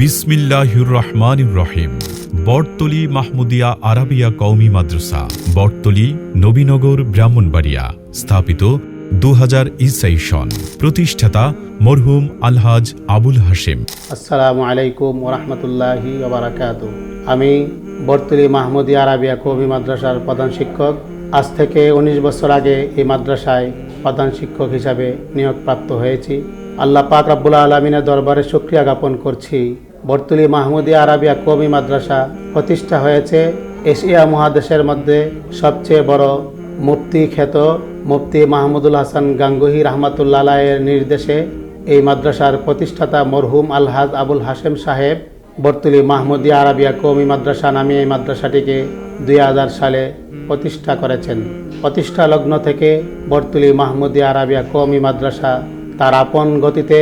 বিসমিল্লাহির রহমানির রহিম বটতলি মাহমুদিয়া আরাবিয়া কৌমি মাদ্রাসা, বটতলি নবীনগর ব্রাহ্মণবাড়িয়া, স্থাপিত দু হাজার ইসাই সন। প্রতিষ্ঠাতা মরহুম আলহাজ আবুল হাশেম। আসসালামু আলাইকুম ওরহমতুল্লাহি আমি বর্তলি মাহমুদি আরাবিয়া কবি মাদ্রাসার প্রধান শিক্ষক। আজ থেকে ১৯ বছর আগে এই মাদ্রাসায় প্রধান শিক্ষক হিসাবে নিয়োগপ্রাপ্ত হয়েছি। আল্লাহ পাক রাব্বুল আলমিনের দরবারে শুক্রিয়া জ্ঞাপন করছি। বর্তলি মাহমুদি আরাবিয়া কবি মাদ্রাসা প্রতিষ্ঠা হয়েছে। এশিয়া মহাদেশের মধ্যে সবচেয়ে বড় মুফতি খ্যাত মুফতি মাহমুদুল হাসান গাঙ্গুহি রহমাতুল্লাহ এর নির্দেশে এই মাদ্রাসার প্রতিষ্ঠাতা মরহুম আলহাজ আবুল হাসেম সাহেব বর্তুলি মাহমুদিয়া আরাবিয়া কৌমি মাদ্রাসা নামে এই মাদ্রাসাটিকে দুই হাজার সালে প্রতিষ্ঠা করেছেন। প্রতিষ্ঠা লগ্ন থেকে বর্তুলি মাহমুদিয়া আরাবিয়া কৌমি মাদ্রাসা তার আপন গতিতে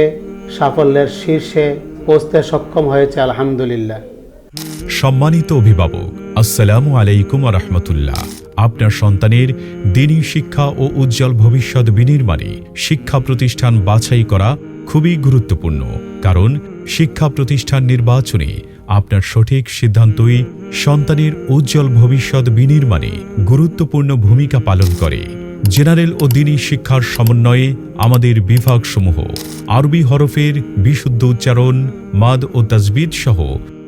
সাফল্যের শীর্ষে পৌঁছতে সক্ষম হয়েছে, আলহামদুলিল্লাহ। সম্মানিত অভিভাবক, আসসালামু আলাইকুম রহমতুল্লাহ। আপনার সন্তানের দিনী শিক্ষা ও উজ্জ্বল ভবিষ্যৎ বিনির্মাণে শিক্ষা প্রতিষ্ঠান বাছাই করা খুবই গুরুত্বপূর্ণ, কারণ শিক্ষা প্রতিষ্ঠান নির্বাচনে আপনার সঠিক সিদ্ধান্তই সন্তানের উজ্জ্বল ভবিষ্যৎ বিনির্মাণে গুরুত্বপূর্ণ ভূমিকা পালন করে। জেনারেল ও দিনী শিক্ষার সমন্বয়ে আমাদের বিভাগসমূহ, আরবি হরফের বিশুদ্ধ উচ্চারণ, মাদ ও তাজবিদ সহ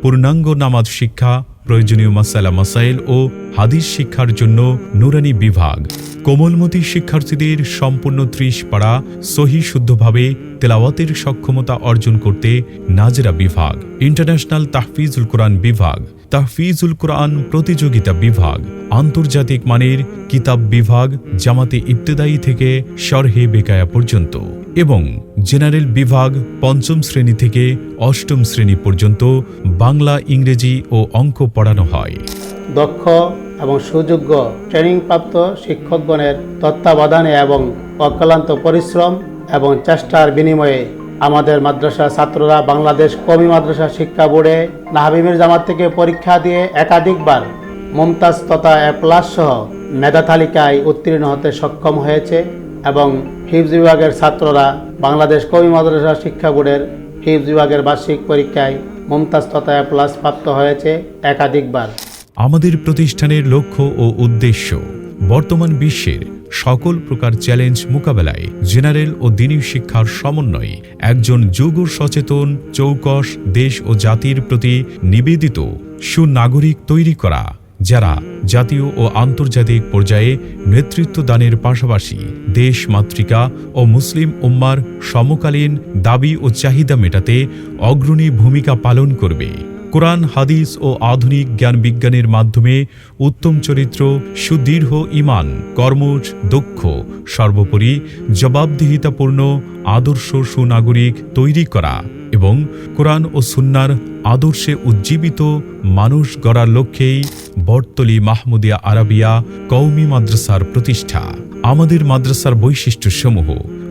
পূর্ণাঙ্গ নামাজ শিক্ষা প্রয়োজনীয় মাসালা মাসাইল ও হাদিস শিক্ষার জন্য নুরানি বিভাগ। কোমলমতি শিক্ষার্থীদের সম্পূর্ণ ত্রিশ পাড়া সহি শুদ্ধভাবে তেলাওয়াতের সক্ষমতা অর্জন করতে নাজরা বিভাগ, ইন্টারন্যাশনাল তাহফিজুল কোরআন বিভাগ, তাহফিজুল কোরআন প্রতিযোগিতা বিভাগ, আন্তর্জাতিক মানের কিতাব বিভাগ জামাতে ইবতেদায়ী থেকে শরহে বেকায়া পর্যন্ত এবং জেনারেল বিভাগ পঞ্চম শ্রেণি থেকে অষ্টম শ্রেণি পর্যন্ত বাংলা, ইংরেজি ও অঙ্ক পড়ানো হয়। দক্ষ এবং সুযোগ্য ট্রেনিংপ্রাপ্ত শিক্ষকগণের তত্ত্বাবধানে এবং অক্লান্ত পরিশ্রম এবং চেষ্টার বিনিময়ে আমাদের মাদ্রাসা ছাত্ররা বাংলাদেশ কবি মাদ্রাসা শিক্ষা বোর্ডে নাহাবিমের জামাত থেকে পরীক্ষা দিয়ে একাধিকবার মমতাজ তথা এ প্লাস সহ মেধা তালিকায় উত্তীর্ণ হতে সক্ষম হয়েছে। এবং হিফজ বিভাগের ছাত্ররা বাংলাদেশ কবি মাদ্রাসা শিক্ষা বোর্ডের হিফজ বিভাগের বার্ষিক পরীক্ষায় মমতাজ তথা প্লাস প্রাপ্ত হয়েছে একাধিকবার। আমাদের প্রতিষ্ঠানের লক্ষ্য ও উদ্দেশ্য বর্তমান বিশ্বের সকল প্রকার চ্যালেঞ্জ মোকাবেলায় জেনারেল ও দিনী শিক্ষার সমন্বয়ে একজন যুগ সচেতন, চৌকস, দেশ ও জাতির প্রতি নিবেদিত সুনাগরিক তৈরি করা, যারা জাতীয় ও আন্তর্জাতিক পর্যায়ে নেতৃত্ব দানের পাশাপাশি দেশ মাতৃকা ও মুসলিম উম্মার সমকালীন দাবি ও চাহিদা মেটাতে অগ্রণী ভূমিকা পালন করবে। কোরআন, হাদিস ও আধুনিক জ্ঞান বিজ্ঞানের মাধ্যমে উত্তম চরিত্র, সুদৃঢ় ইমান কর্মজ, দক্ষ, সর্বোপরি জবাবদিহিতাপূর্ণ আদর্শ সুনাগরিক তৈরি করা এবং কোরআন ও সুন্নার আদর্শে উজ্জীবিত মানুষ গড়ার লক্ষ্যেই বটতলি মাহমুদিয়া আরাবিয়া কৌমি মাদ্রাসার প্রতিষ্ঠা। আমাদের মাদ্রাসার বৈশিষ্ট্যসমূহ,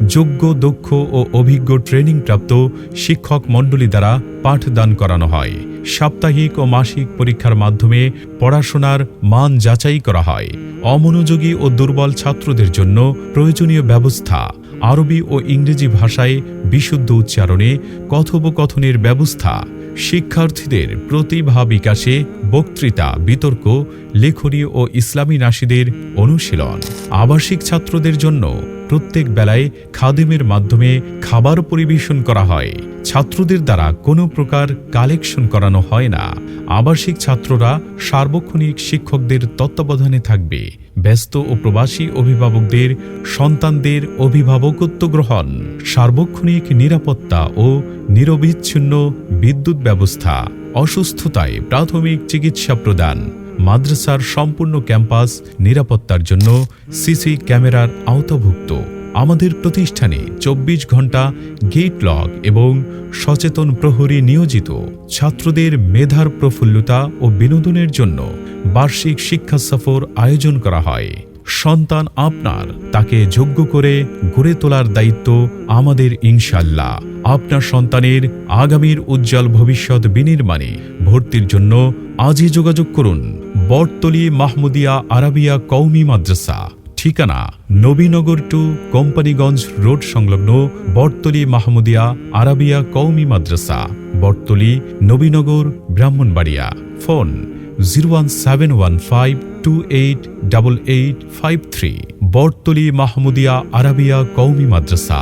যোগ্য, দক্ষ ও অভিজ্ঞ ট্রেনিংপ্রাপ্ত শিক্ষক মণ্ডলী দ্বারা পাঠদান করানো হয়। সাপ্তাহিক ও মাসিক পরীক্ষার মাধ্যমে পড়াশোনার মান যাচাই করা হয়। অমনোযোগী ও দুর্বল ছাত্রদের জন্য প্রয়োজনীয় ব্যবস্থা। আরবি ও ইংরেজি ভাষায় বিশুদ্ধ উচ্চারণে কথোপকথনের ব্যবস্থা। শিক্ষার্থীদের প্রতিভা বিকাশে বক্তৃতা, বিতর্ক লেখনী ও ইসলামী নাসীদের অনুশীলন। আবাসিক ছাত্রদের জন্য প্রত্যেক বেলায় খাদেমের মাধ্যমে খাবার পরিবেশন করা হয়। ছাত্রদের দ্বারা কোনো প্রকার কালেকশন করানো হয় না। আবাসিক ছাত্ররা সার্বক্ষণিক শিক্ষকদের তত্ত্বাবধানে থাকবে। ব্যস্ত ও প্রবাসী অভিভাবকদের সন্তানদের অভিভাবকত্ব গ্রহণ, সার্বক্ষণিক নিরাপত্তা ও নিরবিচ্ছিন্ন বিদ্যুৎ ব্যবস্থা। অসুস্থতায় প্রাথমিক চিকিৎসা প্রদান, মাদ্রাসার সম্পূর্ণ ক্যাম্পাস নিরাপত্তার জন্য সিসি ক্যামেরার আওতাভুক্ত। আমাদের প্রতিষ্ঠানে চব্বিশ ঘণ্টা গেট লক এবং সচেতন প্রহরী নিয়োজিত। ছাত্রদের মেধার প্রফুল্লতা ও বিনোদনের জন্য বার্ষিক শিক্ষা সফর আয়োজন করা হয়। সন্তান আপনার, তাকে যোগ্য করে গড়ে তোলার দায়িত্ব আমাদের ইনশাল্লাহ আপনার সন্তানের আগামীর উজ্জ্বল ভবিষ্যৎ বিনির্মাণে ভর্তির জন্য আজই যোগাযোগ করুন। বটতলি মাহমুদিয়া আরাবিয়া কৌমি মাদ্রাসা। ঠিকানা নবীনগর টু কোম্পানিগঞ্জ রোড সংলগ্ন Batatali Mahmudia Arabia Qawmi Madrasa. Batatali Nabinagar Brahmanbaria. Phone zero one seven one five two eight double eight five three. Batatali Mahmudia Arabia Qawmi Madrasa,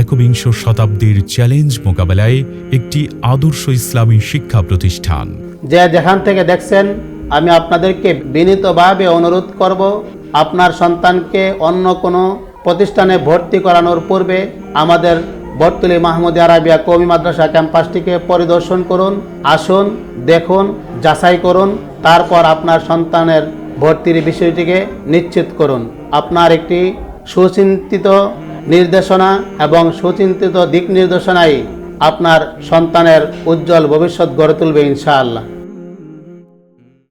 একবিংশ শতাব্দীর চ্যালেঞ্জ মোকাবেলায় একটি আদর্শ ইসলামী শিক্ষা প্রতিষ্ঠান। যে যেখান থেকে দেখছেন, আমি আপনাদেরকে বিনীতভাবে অনুরোধ করব, আপনার সন্তানকে অন্য কোনো প্রতিষ্ঠানে ভর্তি করানোর পূর্বে আমাদের বর্তলি মাহমুদ আরাবিয়া কৌমি মাদ্রাসা ক্যাম্পাসটিকে পরিদর্শন করুন, আসুন, দেখুন, যাচাই করুন। তারপর আপনার সন্তানের ভর্তির বিষয়টিকে নিশ্চিত করুন। আপনার একটি সুচিন্তিত নির্দেশনা এবং সুচিন্তিত দিক নির্দেশনাই আপনার সন্তানের উজ্জ্বল ভবিষ্যৎ গড়ে তুলবে ইনশাআল্লাহ।